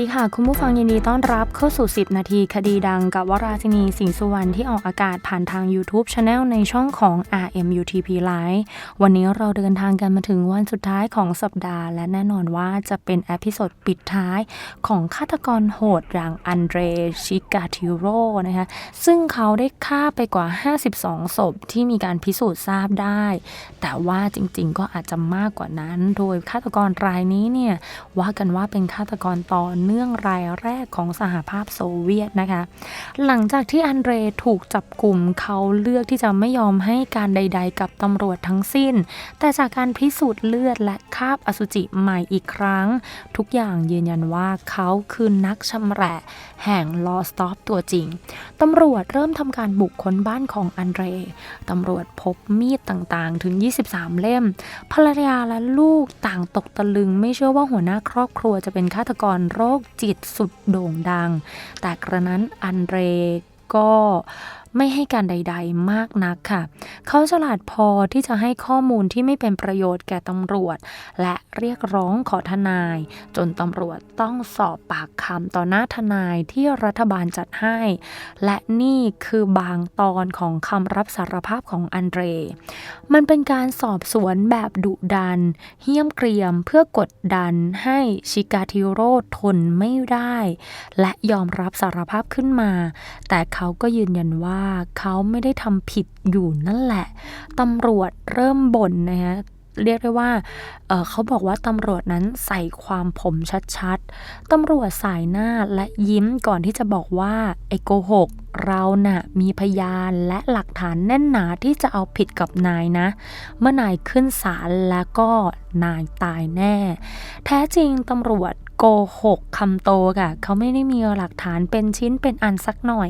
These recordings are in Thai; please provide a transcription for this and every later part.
ดีค่ะ คุณผู้ฟังยินดีต้อนรับเข้าสู่ 10 นาทีคดีดังกับวราชินีสิงสุวรรณที่ออกอากาศผ่านทาง YouTube Channel ในช่องของ RMUTP Live วันนี้เราเดินทางกันมาถึงวันสุดท้ายของสัปดาห์ และแน่นอนว่าจะเป็นอพิโซดปิดท้ายของฆาตกรโหดอย่างอันเดรชิกาทิโรนะคะซึ่งเขาได้ฆ่าไปกว่า 52 ศพที่มีการพิสูจน์ทราบได้ แต่ว่าจริงๆ ก็อาจจะมากกว่านั้น โดยฆาตกรรายนี้เนี่ยว่ากันว่าเป็นฆาตกรต่อเเนื่องรายแรกของสหภาพโซเวียตนะคะ หลังจากที่อันเดรถูกจับกลุ่มเขาเลือกที่จะไม่ยอมให้การใด ๆ กับตำรวจทั้งสิ้น แต่จากการพิสูจน์เลือดและคราบอสุจิใหม่อีกครั้ง ทุกอย่างยืนยันว่าเขาคือนักชำแหละแห่งลอสตอปตัวจริง ตำรวจเริ่มทำการบุกค้นบ้านของอันเดรตำรวจพบมีดต่างๆ ถึง 23 เล่ม ภรรยาและลูกต่างตกตะลึง ไม่เชื่อว่าหัวหน้าครอบครัวจะเป็นฆาตกรโรคคจิตสุดโด่งดัง แต่กระนั้นอันเดรก็ ไม่ให้การใด ๆ มากนักค่ะ เขาฉลาดพอที่จะให้ข้อมูลที่ไม่เป็นประโยชน์แก่ตำรวจ และเรียกร้องขอทนาย จนตำรวจต้องสอบปากคำต่อหน้าทนายที่รัฐบาลจัดให้ และนี่คือบางตอนของคำรับสารภาพของอันเดร มันเป็นการสอบสวนแบบดุดัน เหี้ยมเกรียมเพื่อกดดันให้ชิกาทิโร่ทนไม่ได้ และยอมรับสารภาพขึ้นมา แต่เขาก็ยืนยันว่าเขาไม่ได้ทำผิดอยู่นั่นแหละตำรวจเริ่มบ่นนะคะเรียกได้ว่าเเขาบอกว่าตำรวจนั้นใส่ความผมชัดๆ ตำรวจสายหน้าและยิ้มก่อนที่จะบอกว่าไอโกหกเราน่ะมีพยานและหลักฐานแน่นหนาที่จะเอาผิดกับนายนะ เมื่อนายขึ้นศาลแล้วก็นายตายแน่ แท้จริงตำรวจ โกหกคำโตค่ะ เขาไม่ได้มีหลักฐานเป็นชิ้นเป็นอันสักหน่อย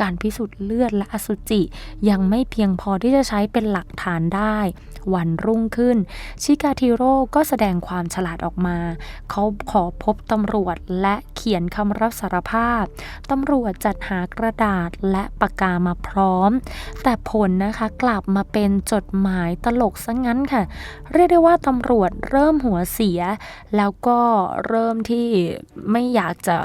การพิสูจน์เลือดและอสุจิ ยังไม่เพียงพอที่จะใช้เป็นหลักฐานได้ วันรุ่งขึ้น ชิกาทิโร่ก็แสดงความฉลาดออกมา เขาขอพบตำรวจและเขียนคำรับสารภาพ ตำรวจจัดหากระดาษและปากกามาพร้อม แต่ผลนะคะกลับมาเป็นจดหมายตลกซะงั้นค่ะ เรียกได้ว่าตำรวจเริ่มหัวเสีย แล้วก็เริ่มที่ไม่อยากจะ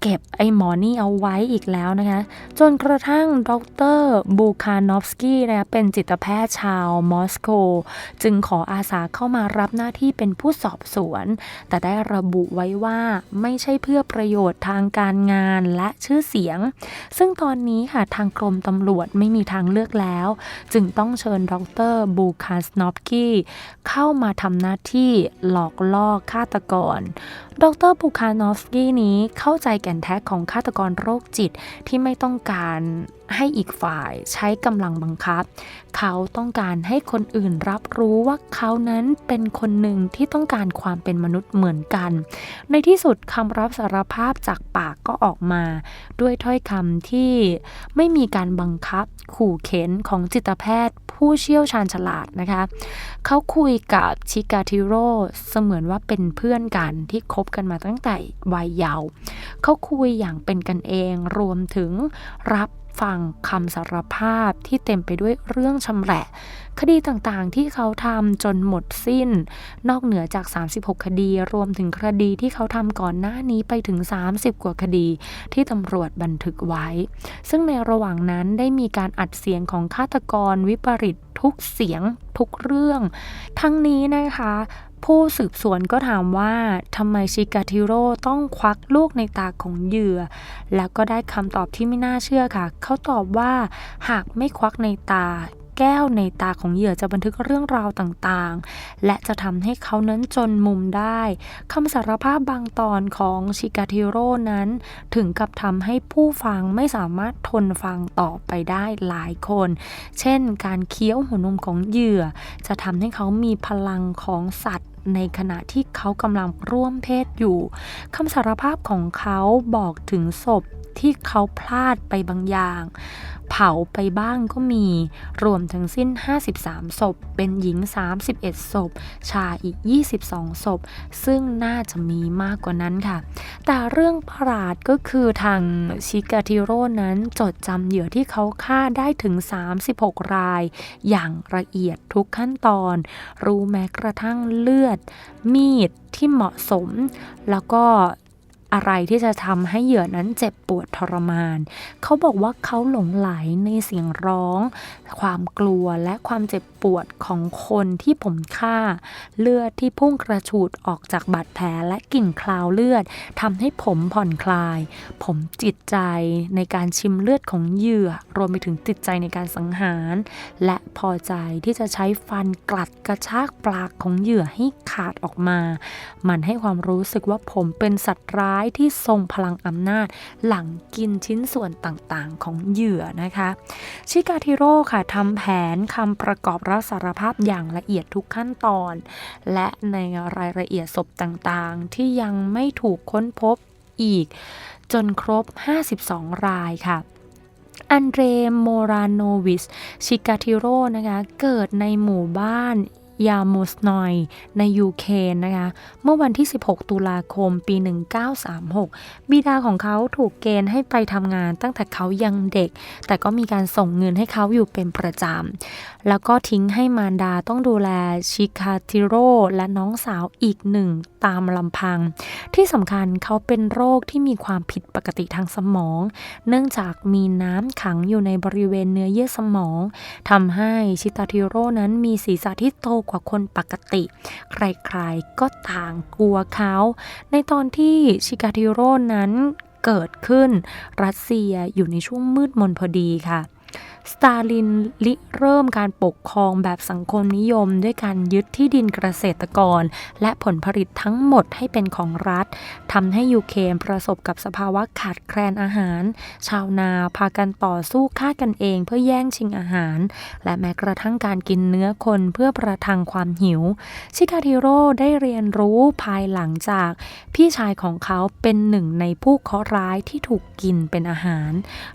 เก็บไอ้หมอนี่เอาไว้อีกแล้วนะคะ จนกระทั่งดรบูคานอฟสกี้นะคะเป็นจิตแพทย์ชาวมอสโก จึงขออาสาเข้ามารับหน้าที่เป็นผู้สอบสวน แต่ได้ระบุไว้ว่าไม่ใช่เพื่อประโยชน์ทางการงานและชื่อเสียง ซึ่งตอนนี้ค่ะทางกรมตำรวจไม่มีทางเลือกแล้ว จึงต้องเชิญดรบูคานนอฟสกี้เข้ามาทำหน้าที่หลอกล่อฆาตกร ดรบูคานอฟสกี้นี้เข้าใจแก่นแท้ของฆาตกรโรคจิตที่ไม่ต้องการ ให้อีกฝ่ายใช้กำลังบังคับ เขาต้องการให้คนอื่นรับรู้ว่าเขานั้นเป็นคนหนึ่งที่ต้องการความเป็นมนุษย์เหมือนกัน ในที่สุดคำรับสารภาพจากปากก็ออกมา ด้วยถ้อยคำที่ไม่มีการบังคับ ขู่เข็นของจิตแพทย์ผู้เชี่ยวชาญฉลาดนะคะ เขาคุยกับชิกาทิโร่เสมือนว่าเป็นเพื่อนกันที่คบกันมาตั้งแต่วัยเยาว์เขาคุยอย่างเป็นกันเองรวมถึงรับ ฟังคำสารภาพที่เต็มไปด้วยเรื่องชำแหละ คดีต่างๆที่เขาทำจนหมดสิ้น นอกเหนือจาก 36 คดี รวมถึงคดีที่เขาทำก่อนหน้านี้ไปถึง 30 กว่าคดี ที่ตำรวจบันทึกไว้ ซึ่งในระหว่างนั้นได้มีการอัดเสียงของฆาตกรวิปริตทุกเสียงทุกเรื่อง ทั้งนี้นะคะ ผู้สืบสวนก็ถามว่าทำไมชิกาทิโร่ต้องควักลูกในตาของเหยื่อ แล้วก็ได้คำตอบที่ไม่น่าเชื่อค่ะ เขาตอบว่าหากไม่ควักในตาแก้วในตาของเหยื่อจะบันทึกเรื่องราวต่างๆ และจะทำให้เขานั้นจนมุมได้คำสารภาพบางตอนของชิกาทิโร่นั้น ถึงกับทำให้ผู้ฟังไม่สามารถทนฟังต่อไปได้หลายคน เช่น การเคี้ยวหัวนมของเหยื่อ จะทำให้เขามีพลังของสัตว์ ในขณะที่เขากำลังร่วมเพศอยู่คำสารภาพของเขาบอกถึงศพ ที่เขาพลาดไปบางอย่าง เผาไปบ้างก็มี รวมทั้งสิ้น 53 ศพ เป็นหญิง 31 ศพ ชายอีก 22 ศพ ซึ่งน่าจะมีมากกว่านั้นค่ะ แต่เรื่องประหลาดก็คือทางชิกาทิโร่นั้นจดจำเหยื่อที่เขาฆ่าได้ถึง 36 ราย อย่างละเอียดทุกขั้นตอน รู้แม้กระทั่งเลือด มีดที่เหมาะสม แล้วก็ อะไรที่จะทำให้เหยื่อนั้นเจ็บปวดทรมาน เขาบอกว่าเขาหลงไหลในเสียงร้อง ความกลัวและความเจ็บปวดของคนที่ผมฆ่า เลือดที่พุ่งกระฉูดออกจากบาดแผลและกลิ่นคลาวเลือดทำให้ผมผ่อนคลาย ผมจิตใจในการชิมเลือดของเหยื่อ รวมไปถึงจิตใจในการสังหาร และพอใจที่จะใช้ฟันกลัดกระชากปลากของเหยื่อให้ขาดออกมา มันให้ความรู้สึกว่าผมเป็นสัตว์ร้ายที่ทรงพลังอำนาจ หลังกินชิ้นส่วนต่างๆ ของเหยื่อนะคะ ชิกาทิโร่ค่ะทำแผนคำประกอบรับสารภาพอย่างละเอียดทุกขั้นตอน และในรายละเอียดศพต่างๆ ที่ยังไม่ถูกค้นพบอีก จนครบ 52 รายค่ะอันเดรโมราโนวิช ชิกาทิโร่นะคะ เกิดในหมู่บ้าน ยาโมสนอยในยูเคนนะคะ เมื่อวันที่ 16 ตุลาคมปี 1936 บิดาของเขาถูกเกณฑ์ให้ไปทำงานตั้งแต่เขายังเด็ก แต่ก็มีการส่งเงินให้เขาอยู่เป็นประจำ แล้วก็ทิ้งให้มารดาต้องดูแลชิคาทิโรและน้องสาวอีกหนึ่งตามลำพัง ที่สำคัญเขาเป็นโรคที่มีความผิดปกติทางสมอง เนื่องจากมีน้ำขังอยู่ในบริเวณเนื้อเยื่อสมองทำให้ชิตาทิโรนั้นมีศีรษะที่โตกว่าคนปกติ ใครๆก็ต่างกลัวเขา ในตอนที่ชิกาทิโร่นั้นเกิดขึ้นรัสเซียอยู่ในช่วงมืดมนพอดีค่ะ สตาลินริเริ่มการปกครองแบบสังคมนิยม ด้วยการยึดที่ดินเกษตรกร และผลผลิตทั้งหมดให้เป็นของรัฐทำให้ยูเครนประสบกับสภาวะขาดแคลนอาหาร ชาวนาพากันต่อสู้ฆ่ากันเองเพื่อแย่งชิงอาหาร และแม้กระทั่งการกินเนื้อคนเพื่อประทังความหิว ชิคาทิโร่ได้เรียนรู้ภายหลังจาก พี่ชายของเขาเป็นหนึ่งในผู้เคราะห์ร้ายที่ถูกกินเป็นอาหาร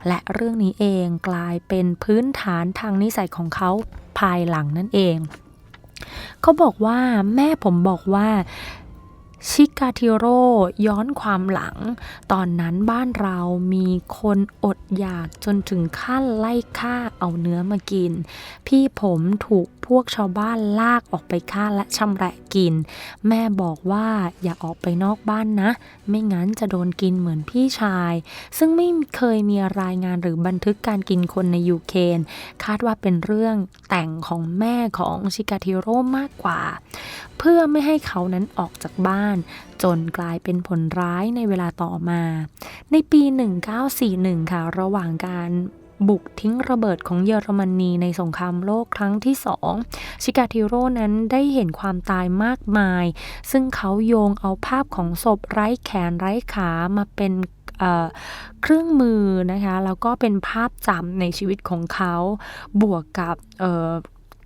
และเรื่องนี้เองกลายเป็นพื้นฐานทางนิสัยของเขาภายหลังนั่นเอง เขาบอกว่าแม่ผมบอกว่า ชิกาทิโร่ย้อนความหลัง ตอนนั้นบ้านเรามีคนอดอยากจนถึงขั้นไล่ฆ่าเอาเนื้อมากิน พี่ผมถูกพวกชาวบ้านลากออกไปฆ่าและชำแหละกิน แม่บอกว่าอย่าออกไปนอกบ้านนะ ไม่งั้นจะโดนกินเหมือนพี่ชาย ซึ่งไม่เคยมีรายงานหรือบันทึกการกินคนในยูเครนคาดว่าเป็นเรื่องแต่งของแม่ของชิกาทิโร่มากกว่า เพื่อไม่ให้เขานั้นออกจากบ้านจนกลายเป็นผลร้ายในเวลาต่อมา ในปี 1941 ค่ะ ระหว่างการบุกทิ้งระเบิดของเยอรมนีในสงครามโลกครั้งที่สองชิกาทิโร่นั้นได้เห็นความตายมากมาย ซึ่งเขาโยงเอาภาพของศพไร้แขนไร้ขามาเป็นเครื่องมือนะคะแล้วก็เป็นภาพจำในชีวิตของเขาบวกกับ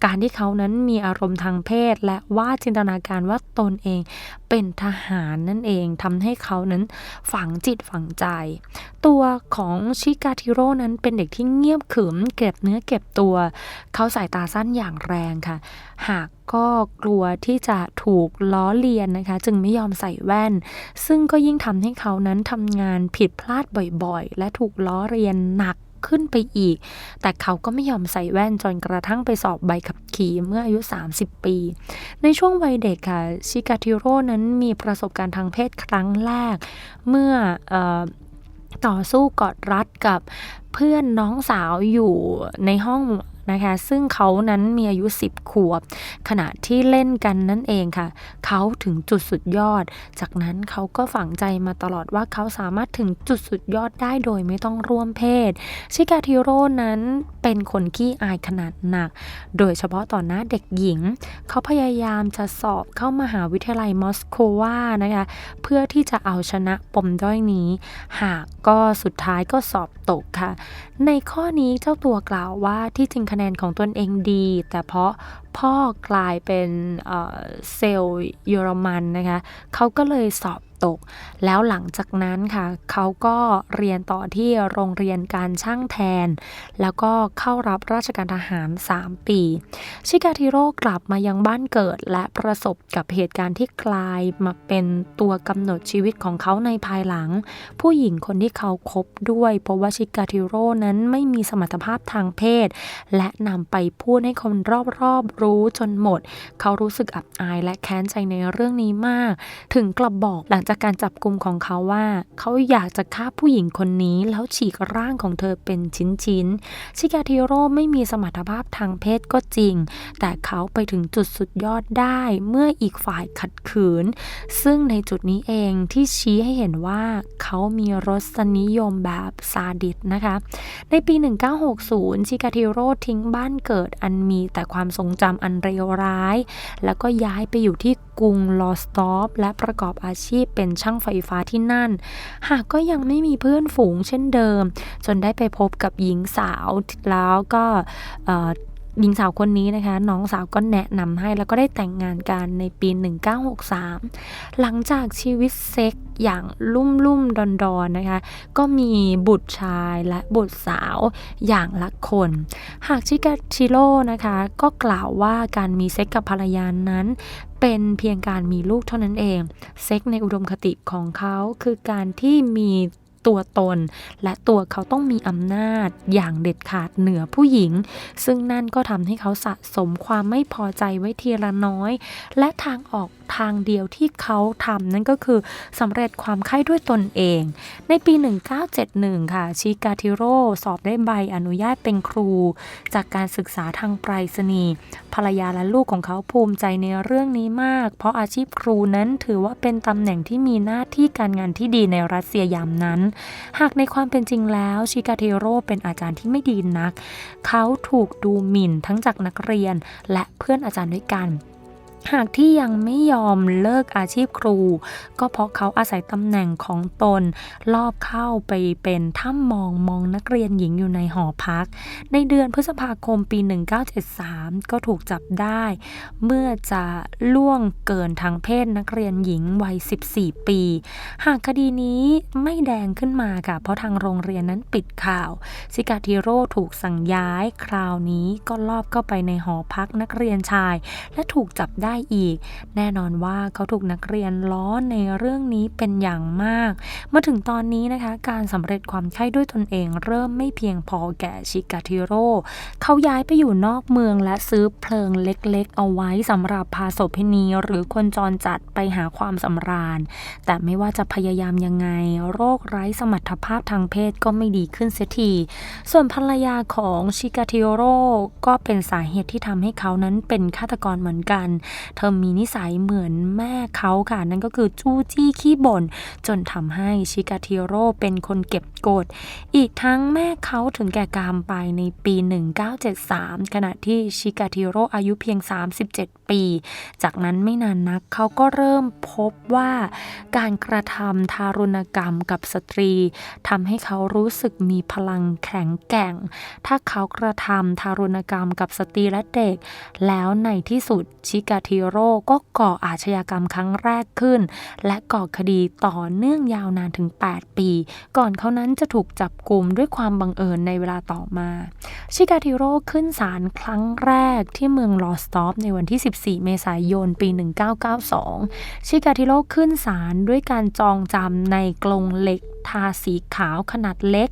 การที่เขานั้นมีอารมณ์ทางเพศ และว่าจินตนาการว่าตนเองเป็นทหารนั่นเองทำให้เขานั้นฝังจิตฝังใจ ตัวของชิกาทิโร่นั้นเป็นเด็กที่เงียบขรึมเก็บเนื้อเก็บตัว เขาสายตาสั้นอย่างแรงค่ะ หากก็กลัวที่จะถูกล้อเลียนนะคะ จึงไม่ยอมใส่แว่น ซึ่งก็ยิ่งทำให้เขานั้นทำงานผิดพลาดบ่อยๆ และถูกล้อเลียนหนัก ขึ้นไปอีก แต่เขาก็ไม่ยอมใส่แว่นจนกระทั่งไปสอบใบขับขี่เมื่ออายุ 30 ปี ในช่วงวัยเด็กค่ะชิกาทิโร่นั้นมีประสบการณ์ทางเพศครั้งแรก เมื่ออต่อสู้กอดรัดกับเพื่อนน้องสาวอยู่ในห้อง นะคะซึ่งเขานั้นมีอายุ 10 ขวบ ขณะที่เล่นกันนั่นเองค่ะ เขาถึงจุดสุดยอด จากนั้นเขาก็ฝังใจมาตลอดว่าเขาสามารถถึงจุดสุดยอดได้โดยไม่ต้องร่วมเพศ ชิกาทิโร่นั้นเป็นคนขี้อายขนาดหนัก โดยเฉพาะต่อหน้าเด็กหญิง เขาพยายามจะสอบเข้ามาหาวิทยาลัยมอสโกวานะคะเพื่อที่จะเอาชนะปมด้อยนี้ หากก็สุดท้ายก็สอบตกค่ะ ในข้อนี้เจ้าตัวกล่าวว่าที่จริงคะแนนของตนเองดี แต่เพราะพ่อกลายเป็นเซลล์เยอรมันนะคะเขาก็เลยสอบ ตก แล้วหลังจากนั้นค่ะ เขาก็เรียนต่อที่โรงเรียนการช่างแทน แล้วก็เข้ารับราชการทหาร 3 ปี ชิกาทิโร่กลับมายังบ้านเกิดและประสบกับเหตุการณ์ที่กลายมาเป็นตัวกำหนดชีวิตของเขาในภายหลัง ผู้หญิงคนที่เขาคบด้วยเพราะว่าชิกาทิโร่นั้นไม่มีสมรรถภาพทางเพศ และนำไปพูดให้คนรอบๆรู้จนหมด เขารู้สึกอับอายและแค้นใจในเรื่องนี้มาก ถึงกลับบอกหลังจากจากการจับกลุ่มของเขาว่า เขาอยากจะฆ่าผู้หญิงคนนี้ แล้วฉีกร่างของเธอเป็นชิ้นๆ ชิกาทิโร่ไม่มีสมรรถภาพทางเพศก็จริง แต่เขาไปถึงจุดสุดยอดได้เมื่ออีกฝ่ายขัดขืน ซึ่งในจุดนี้เองที่ชี้ให้เห็นว่าเขามีรสนิยมแบบซาดิสนะคะ ในปี 1960 ชิกาทิโร่ทิ้งบ้านเกิดอันมีแต่ความทรงจำอันเลวร้าย แล้วก็ย้ายไปอยู่ที่กรุงลอสตอฟและประกอบอาชีพเป็นช่างไฟฟ้าที่นั่น หากก็ยังไม่มีเพื่อนฝูงเช่นเดิม จนได้ไปพบกับหญิงสาวแล้วก็ หญิงสาวคนนี้นะคะ น้องสาวก็แนะนำให้แล้วก็ได้แต่งงานกันในปี 1963 หลังจากชีวิตเซ็กอย่างลุ่มลุ่มดอนดอนนะคะ ก็มีบุตรชายและบุตรสาวอย่างละคน หากชิกาชิโร่นะคะ ก็กล่าวว่าการมีเซ็กกับภรรยานั้น เป็นเพียงการมีลูกเท่านั้นเอง เซ็กในอุดมคติของเขาคือการที่มี ตัวตน และตัวเขาต้องมีอำนาจอย่างเด็ดขาดเหนือผู้หญิง ซึ่งนั่นก็ทำให้เขาสะสมความไม่พอใจไว้ทีละน้อย และทางออกทางเดียวที่เขาทำนั่นก็คือสำเร็จความไข้ด้วยตนเอง ในปี 1971 ค่ะ ชิกาทิโร่สอบได้ใบอนุญาตเป็นครู จากการศึกษาทางไปรษณีย์ภรรยาและลูกของเขาภูมิใจในเรื่องนี้มาก เพราะอาชีพครูนั้นถือว่าเป็นตำแหน่งที่มีหน้าที่การงานที่ดีในรัสเซียยามนั้นหากในความเป็นจริงแล้วชิกาเทโรเป็นอาจารย์ที่ไม่ดีนัก เขาถูกดูหมิ่นทั้งจากนักเรียนและเพื่อนอาจารย์ด้วยกัน หากที่ยังไม่ยอมเลิกอาชีพครู ก็เพราะเขาอาศัยตำแหน่งของตนลอบเข้าไปเป็นถ้ำมองมองนักเรียนหญิงอยู่ในหอพัก ในเดือนพฤษภาคมปี 1973 ก็ถูกจับได้ เมื่อจะล่วงเกินทางเพศนักเรียนหญิงวัย 14 ปี หากคดีนี้ไม่แดงขึ้นมาค่ะเพราะทางโรงเรียนนั้นปิดข่าว ซิกาทิโร่ถูกสั่งย้าย คราวนี้ก็ลอบเข้าไปในหอพักนักเรียนชาย และถูกจับได้ได้อีก แน่นอนว่าเขาถูกนักเรียนล้อในเรื่องนี้เป็นอย่างมาก มาถึงตอนนี้นะคะ การสำเร็จความใช่ด้วยตนเอง เริ่มไม่เพียงพอแก่ชิกาทิโร่เขาย้ายไปอยู่นอกเมืองและซื้อเพลิงเล็กๆ เอาไว้สำหรับพาโสเภณีหรือคนจรจัดไปหาความสำราญ แต่ไม่ว่าจะพยายามยังไง โรคไร้สมรรถภาพทางเพศก็ไม่ดีขึ้นเสียที ส่วนภรรยาของชิกาทิโร่ก็เป็นสาเหตุที่ทำให้เขานั้นเป็นฆาตกรเหมือนกันเธอมีนิสัยเหมือนแม่เขาค่ะ นั่นก็คือจู้จี้ขี้บ่นจนทำให้ชิกาทิโร่เป็นคนเก็บกด อีกทั้งแม่เขาถึงแก่กรรมไปในปี 1973 ขณะที่ชิกาทิโร่อายุเพียง 37 ปี จากนั้นไม่นานนักเขาก็เริ่มพบว่าการกระทำทารุณกรรมกับสตรีทำให้เขารู้สึกมีพลังแข็งแกร่ง ถ้าเขากระทำทารุณกรรมกับสตรีและเด็ก แล้วในที่สุดชิกาทิโร่ก็ก่ออาชญากรรมครั้งแรกขึ้น และก่อคดีต่อเนื่องยาวนานถึง 8 ปี ก่อนเขานั้นจะถูกจับกลุ่มด้วยความบังเอิญในเวลาต่อมา ชิกาทิโร่ขึ้นศาลครั้งแรกที่เมืองลอสตอฟในวันที่ 14 เมษายนปี 1992 ชิกาทิโร่ขึ้นศาลด้วยการจองจำในกรงเหล็ก ทาสีขาวขนาดเล็ก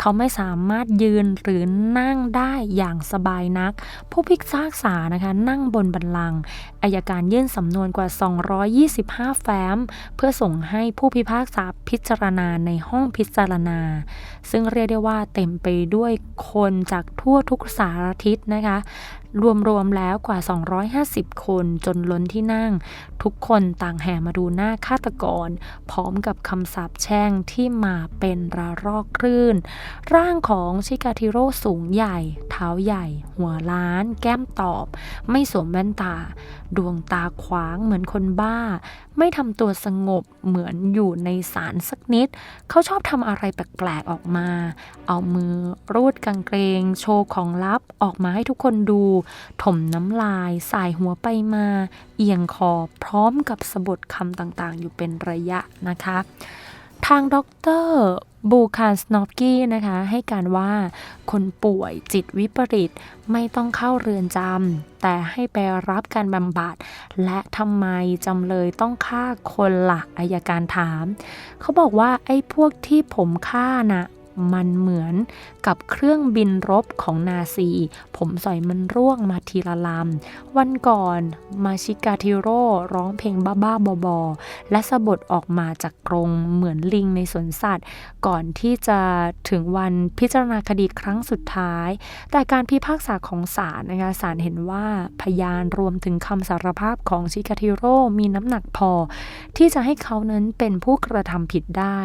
เขาไม่สามารถยืนหรือนั่งได้อย่างสบายนัก ผู้พิพากษานะคะนั่งบนบันลังอายการยื่นสำนวนกว่า 225 แฟ้ม เพื่อส่งให้ผู้พิพากษาพิจารณาในห้องพิจารณา ซึ่งเรียกได้ว่าเต็มไปด้วยคนจากทั่วทุกสารทิศนะคะ รวมๆแล้วกว่า 250 คนจนล้นที่นั่ง ทุกคนต่างแห่มาดูหน้าฆาตกร พร้อมกับคำสาปแช่งที่มาเป็นระรอกคลื่น ร่างของชิกาทิโร่สูงใหญ่ เท้าใหญ่ หัวล้าน แก้มตอบ ไม่สวมแว่นตา ดวงตาขวางเหมือนคนบ้า ไม่ทำตัวสงบเหมือนอยู่ในสารสักนิด เขาชอบทำอะไรแปลกๆออกมา เอามือรูดกางเกง โชว์ของลับออกมาให้ทุกคนดู ถมน้ำลายสายหัวไปมา เอียงคอพร้อมกับสะบดคำต่างๆ อยู่เป็นระยะนะคะ ทางด็อกเตอร์บูคานสโนฟกี้นะคะให้การว่าคนป่วยจิตวิปริตไม่ต้องเข้าเรือนจำแต่ให้ไปรับการบำบัด และทำไมจำเลยต้องฆ่าคนละ่ะอายการถาม เขาบอกว่าไอ้พวกที่ผมฆ่านะ่ะ มันเหมือนกับเครื่องบินรบของนาซี ผมสอยมันร่วงมาทีละลำ วันก่อนมาชิกาทิโร่ร้องเพลงบ้าๆบอๆและสะบดออกมาจากกรงเหมือนลิงในสวนสัตว์ ก่อนที่จะถึงวันพิจารณาคดีครั้งสุดท้าย แต่การพิพากษาของศาลนะคะศาลเห็นว่าพยานรวมถึงคำสารภาพของชิกาทิโร่มีน้ำหนักพอ ที่จะให้เขานั้นเป็นผู้กระทำผิดได้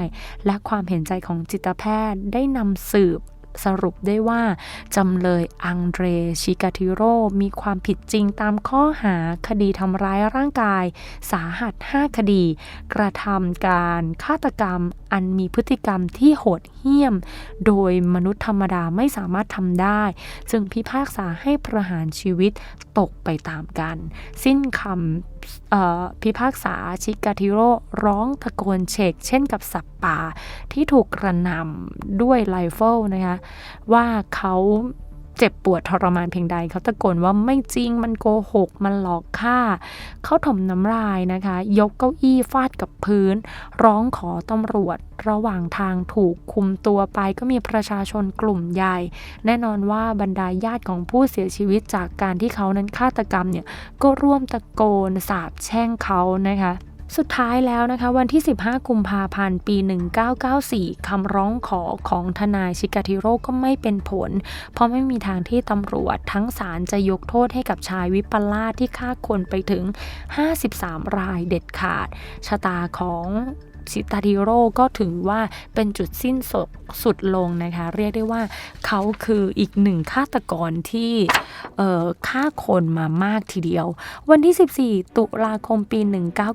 และความเห็นใจของจิตแพทย์ได้นำสืบ สรุปได้ว่า จำเลยอังเดรชิกาทิโรมีความผิดจริงตามข้อหาคดีทำร้ายร่างกาย สาหัส 5 คดี กระทำการฆาตกรรมอันมีพฤติกรรมที่โหดเหี้ยม โดยมนุษย์ธรรมดาไม่สามารถทำได้ จึงพิพากษาให้ประหารชีวิตตกไปตามกัน สิ้นคำพิพากษาชิกาทิโรร้องตะโกนเชกเช่นกับสัตว์ป่าที่ถูกกระนำด้วยไลเฟิลนะคะว่าเขาเจ็บปวดทรมานเพียงใด เขาตะโกนว่าไม่จริงมันโกหก มันหลอกฆ่า เขาถมน้ำลายนะคะ ยกเก้าอี้ฟาดกับพื้น ร้องขอตำรวจ ระหว่างทางถูกคุมตัวไปก็มีประชาชนกลุ่มใหญ่ แน่นอนว่าบรรดาญาติของผู้เสียชีวิตจากการที่เขานั้นฆาตกรรมเนี่ยก็ร่วมตะโกนสาบแช่งเขานะคะ สุดท้ายแล้วนะคะวันที่ 15 กุมภาพันธ์ ปี 1994 คำร้องขอของทนายชิกาทิโร่ก็ไม่เป็นผล เพราะไม่มีทางที่ตำรวจทั้งศาลจะยกโทษให้กับชายวิปลาสที่ฆ่าคนไปถึง 53 รายเด็ดขาด ชะตาของ ชิตาดิโร่ก็ถือว่าเป็นจุดสิ้นสุดสุดลงนะคะ เรียกได้ว่าเขาคืออีกหนึ่งฆาตกรที่ฆ่าคนมามากทีเดียว วันที่ 14 ตุลาคมปี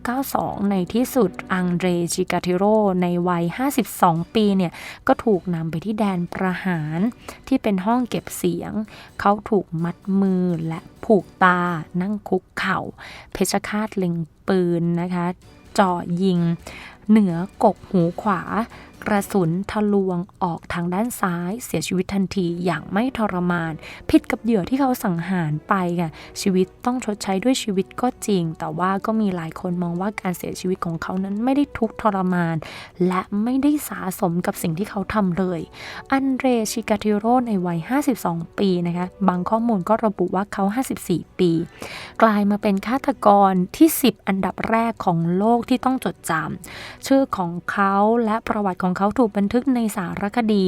1992 ในที่สุดอังเดรชิกาติโรในวัย 52 ปีเนี่ยก็ถูกนำไปที่แดนประหารที่เป็นห้องเก็บเสียง เขาถูกมัดมือและผูกตานั่งคุกเข่า เพชฌฆาตเล็งปืนนะคะจ่อยิง เหนือกกหูขวา กระสุนทะลวงออกทางด้านซ้ายเสียชีวิตทันทีอย่างไม่ทรมาน ผิดกับเหยื่อที่เขาสังหารไปค่ะชีวิตต้องชดใช้ด้วยชีวิตก็จริง แต่ว่าก็มีหลายคนมองว่าการเสียชีวิตของเขานั้นไม่ได้ทุกทรมาน และไม่ได้สาสมกับสิ่งที่เขาทำเลย อันเดรชิกาติโรในวัย 52 ปีนะคะบางข้อมูลก็ระบุว่าเขา 54 ปี กลายมาเป็นฆาตกรที่ 10 อันดับแรกของโลกที่ต้องจดจำชื่อของเขาและประวัติของของเขาถูกบันทึกในสารคดี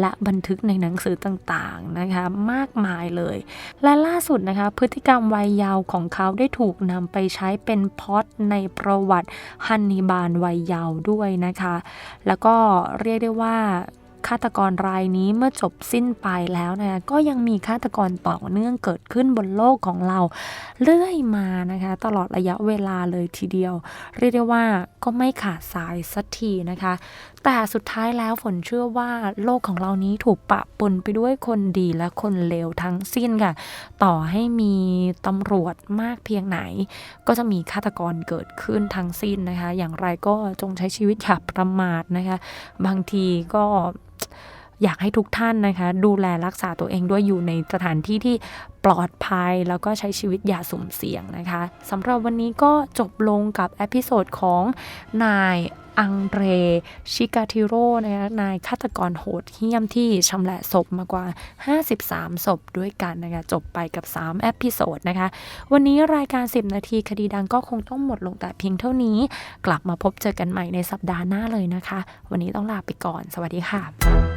และบันทึกในหนังสือต่างๆนะคะมากมายเลย และล่าสุดนะคะพฤติกรรมวัยยาวของเขาได้ถูกนำไปใช้เป็นพอดในประวัติฮันนิบาลวัยยาวด้วยนะคะ แล้วก็เรียกได้ว่า ฆาตกรรายนี้เมื่อจบสิ้นไปแล้วนะคะก็ยังมีฆาตกรต่อเนื่องเกิดขึ้นบนโลกของเรา เรื่อยมานะคะ ตลอดระยะเวลาเลยทีเดียว เรียกได้ว่าก็ไม่ขาดสายสักทีนะคะ แต่สุดท้ายแล้วฝนเชื่อว่าโลกของเรานี้ถูกปะปนไปด้วยคนดีและคนเลวทั้งสิ้นค่ะ ต่อให้มีตำรวจมากเพียงไหน ก็จะมีฆาตกรเกิดขึ้นทั้งสิ้นนะคะ อย่างไรก็จงใช้ชีวิตอย่าประมาทนะคะ บางทีก็ อยากให้ทุกท่านนะคะ ดูแลรักษาตัวเองด้วยอยู่ในสถานที่ที่ปลอดภัย แล้วก็ใช้ชีวิตอย่าสุ่มเสี่ยงนะคะสำหรับวันนี้ก็จบลงกับเอพิโซดของนายอังเรชิกาทิโร่นะคะนายฆาตกรโหดเหี้ยมที่ชำแหละศพมากว่า 53 ศพด้วยกันนะคะจบไปกับ 3 เอพิโซดนะคะ วันนี้รายการ 10 นาทีคดีดังก็คงต้องหมดลงแต่เพียงเท่านี้ กลับมาพบเจอกันใหม่ในสัปดาห์หน้าเลยนะคะ วันนี้ต้องลาไปก่อน สวัสดีค่ะ